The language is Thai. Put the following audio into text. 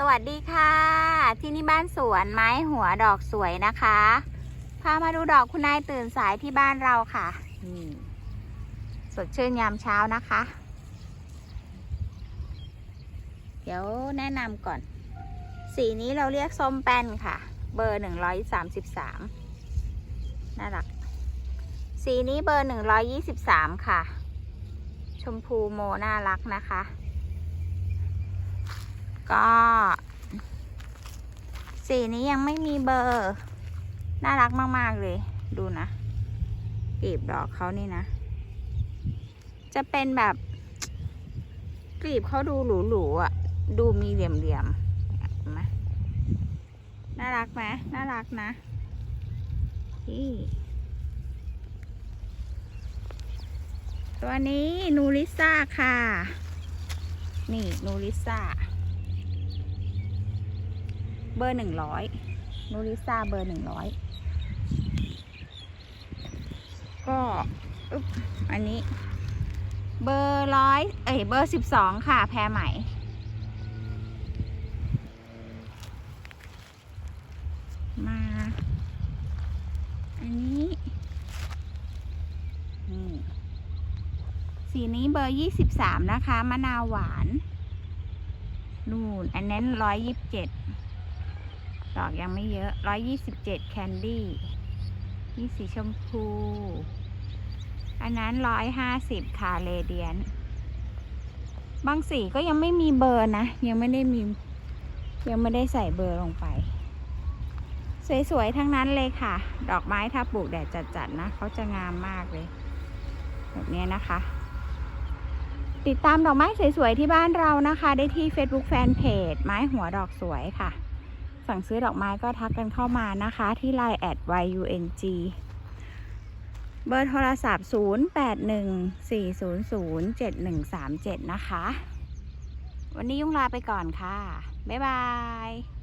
สวัสดีค่ะ ที่นี่บ้านสวนไม้หัวดอกสวยนะคะ พามาดูดอกคุณนายตื่นสายที่บ้านเราค่ะนี่สดชื่นยามเช้านะคะ เดี๋ยวแนะนำก่อน สีนี้เราเรียกส้มแป้นค่ะ เบอร์หนึ่งร้อยสามสิบสามน่ารัก สีนี้เบอร์หนึ่งร้อยี่สิบสามค่ะ ชมพูโมน่ารักนะคะ ก็สีนี้ยังไม่มีเบอร์ น่ารักมาก ๆ เลย ดูนะกลีบดอกเขานี่นะ จะเป็นแบบกลีบเขาดูหรูๆอะ ดูมีเหลี่ยมๆเห็นไหมน่ารักไหมน่ารักนะนี่ตัวนี้นูริซ่าค่ะ นี่นูริซ่า เบอร์หนึ่งร้อยนูริซาเบอร์หนึ่งร้อยก็อึ๊บอันนี้ เบอร์ร้อยเอ้ยเบอร์สิบสองค่ะ แพรไหมมา อันนี้นี่สีนี้เบอร์ยี่สิบสามนะคะ มะนาวหวาน นู่น อันนั้นร้อยยี่สิบเจ็ด ดอกยังไม่เยอะร้อยยี่สิบเจ็ดแคนดี้นี่สีชมพู อันนั้นร้อยห้าสิบค่ะเรเดียน บางสีก็ยังไม่มีเบอร์นะ ยังไม่ได้มี ยังไม่ได้ใส่เบอร์ลงไป สวยๆ ทั้งนั้นเลยค่ะ ดอกไม้ถ้าปลูกแดดจัดๆนะเขาจะงามมากเลย แบบนี้นะคะติดตามดอกไม้สวยๆ ที่บ้านเรานะคะ ได้ที่ Facebook Fanpage ไม้หัวดอกสวยค่ะ สั่งซื้อดอกไม้ก็ทักกันเข้ามานะคะ ที่ Line แอด YUNG เบอร์โทรศัพท์ 0814007137 นะคะ วันนี้ยุ่งลาไปก่อนค่ะ บ๊ายบาย